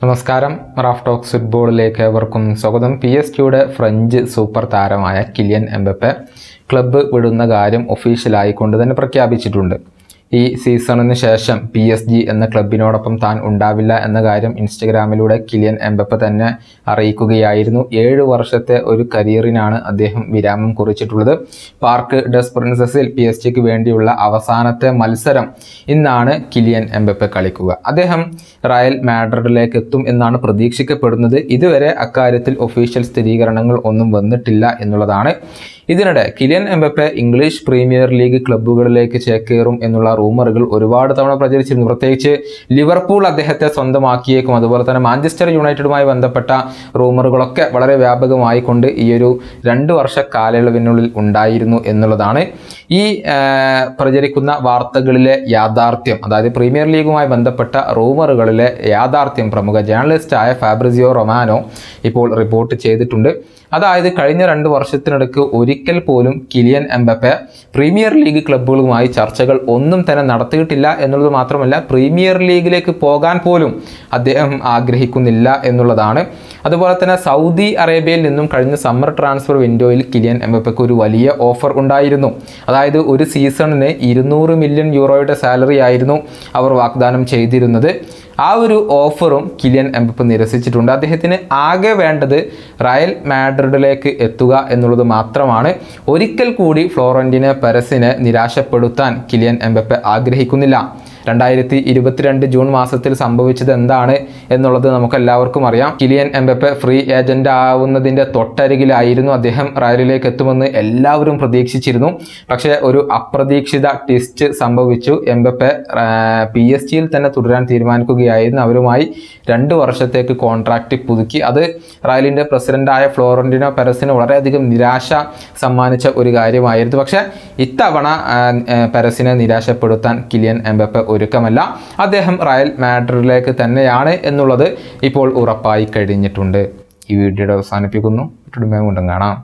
നമസ്കാരം. Raf talks ഫുട്ബോളിലേക്ക് ഏവർക്കും സ്വാഗതം. പി എസ് ജിയുടെ ഫ്രഞ്ച് സൂപ്പർ താരമായ കിലിയൻ എംബപ്പെ ക്ലബ്ബ് വിടുന്ന കാര്യം ഒഫീഷ്യലായി കൊണ്ട് തന്നെ പ്രഖ്യാപിച്ചിട്ടുണ്ട്. ഈ സീസണിന് ശേഷം പി എസ് ജി എന്ന ക്ലബിനോടൊപ്പം താൻ ഉണ്ടാവില്ല എന്ന കാര്യം ഇൻസ്റ്റഗ്രാമിലൂടെ കിലിയൻ എംബപ്പ തന്നെ അറിയിക്കുകയായിരുന്നു. ഏഴ് വർഷത്തെ ഒരു കരിയറിനാണ് അദ്ദേഹം വിരാമം കുറിച്ചിട്ടുള്ളത്. പാർക്ക് ഡസ് പ്രിൻസസിൽ പി എസ് ജിക്ക് വേണ്ടിയുള്ള അവസാനത്തെ മത്സരം ഇന്നാണ് കിലിയൻ എംബപ്പ കളിക്കുക. അദ്ദേഹം റയൽ മാഡ്രിഡിലേക്ക് എത്തും എന്നാണ് പ്രതീക്ഷിക്കപ്പെടുന്നത്. ഇതുവരെ അക്കാര്യത്തിൽ ഒഫീഷ്യൽ സ്ഥിരീകരണങ്ങൾ ഒന്നും വന്നിട്ടില്ല എന്നുള്ളതാണ്. ഇതിനിടെ Kylian Mbappe English Premier League ക്ലബ്ബുകളിലേക്ക് ചേക്കേറും എന്നുള്ള റൂമറുകൾ ഒരുപാട് തവണ പ്രചരിച്ചിരുന്നു. പ്രത്യേകിച്ച് ലിവർപൂൾ അദ്ദേഹത്തെ സ്വന്തമാക്കിയേക്കും. അതുപോലെ തന്നെ മാഞ്ചസ്റ്റർ യുണൈറ്റഡുമായി ബന്ധപ്പെട്ട റൂമറുകളൊക്കെ വളരെ വ്യാപകമായിക്കൊണ്ട് ഈ ഒരു രണ്ട് വർഷ കാലയളവിനുള്ളിൽ ഉണ്ടായിരുന്നു എന്നുള്ളതാണ് ഈ പ്രചരിക്കുന്ന വാർത്തകളിലെ യാഥാർത്ഥ്യം. അതായത് പ്രീമിയർ ലീഗുമായി ബന്ധപ്പെട്ട റൂമറുകളിലെ യാഥാർത്ഥ്യം പ്രമുഖ ജേർണലിസ്റ്റായ ഫാബ്രിസിയോ റൊമാനോ ഇപ്പോൾ റിപ്പോർട്ട് ചെയ്തിട്ടുണ്ട്. അതായത് കഴിഞ്ഞ രണ്ട് വർഷത്തിനിടയ്ക്ക് ഒരിക്കൽ പോലും കിലിയൻ എംബപ്പെ പ്രീമിയർ ലീഗ് ക്ലബ്ബുകളുമായി ചർച്ചകൾ ഒന്നും തന്നെ നടത്തിയിട്ടില്ല എന്നുള്ളത് മാത്രമല്ല പ്രീമിയർ ലീഗിലേക്ക് പോകാൻ പോലും അദ്ദേഹം ആഗ്രഹിക്കുന്നില്ല എന്നുള്ളതാണ്. അതുപോലെ തന്നെ സൗദി അറേബ്യയിൽ നിന്നും കഴിഞ്ഞ സമ്മർ ട്രാൻസ്ഫർ വിൻഡോയിൽ കിലിയൻ എംബപ്പയ്ക്ക് ഒരു വലിയ ഓഫർ ഉണ്ടായിരുന്നു. അതായത് ഒരു സീസണിന് ഇരുന്നൂറ് മില്യൺ യൂറോയുടെ സാലറി ആയിരുന്നു അവർ വാഗ്ദാനം ചെയ്തിരുന്നത്. ആ ഒരു ഓഫറും കിലിയൻ എംബപ്പ് നിരസിച്ചിട്ടുണ്ട്. അദ്ദേഹത്തിന് ആകെ വേണ്ടത് റയൽ മാഡ്രിഡിലേക്ക് എത്തുക എന്നുള്ളത് മാത്രമാണ്. ഒരിക്കൽ കൂടി ഫ്ലോറന്റിനെ പരസിനെ നിരാശപ്പെടുത്താൻ കിലിയൻ എംബപ്പെ ആഗ്രഹിക്കുന്നില്ല. രണ്ടായിരത്തി ഇരുപത്തിരണ്ട് ജൂൺ മാസത്തിൽ സംഭവിച്ചത് എന്താണ് എന്നുള്ളത് നമുക്കെല്ലാവർക്കും അറിയാം. കിലിയൻ എംബപ്പെ ഫ്രീ ഏജന്റ് ആവുന്നതിന്റെ തൊട്ടരികിലായിരുന്നു അദ്ദേഹം റയലിലേക്ക് എത്തുമെന്ന് എല്ലാവരും പ്രതീക്ഷിച്ചിരുന്നു. പക്ഷേ ഒരു അപ്രതീക്ഷിത ട്വിസ്റ്റ് സംഭവിച്ചു. എംബപ്പെ പി എസ് ജിയിൽ തന്നെ തുടരാൻ തീരുമാനിക്കുകയായിരുന്നു. അവരുമായി രണ്ട് വർഷത്തേക്ക് കോൺട്രാക്റ്റ് പുതുക്കി. അത് റയലിന്റെ പ്രസിഡന്റായ ഫ്ലോറന്റിനോ പെരസിന് വളരെയധികം നിരാശ സമ്മാനിച്ച ഒരു കാര്യമായിരുന്നു. പക്ഷേ ഇത്തവണ പെരസിനെ നിരാശപ്പെടുത്താൻ കിലിയൻ എംബപ്പെ ഒരുക്കമല്ല. അദ്ദേഹം റയൽ മാഡ്രിഡിലേക്ക് തന്നെയാണ് എന്നുള്ളത് ഇപ്പോൾ ഉറപ്പായി കഴിഞ്ഞിട്ടുണ്ട്. ഈ വീഡിയോയുടെ അവസാനിപ്പിക്കുന്നു. വീണ്ടും കാണാം.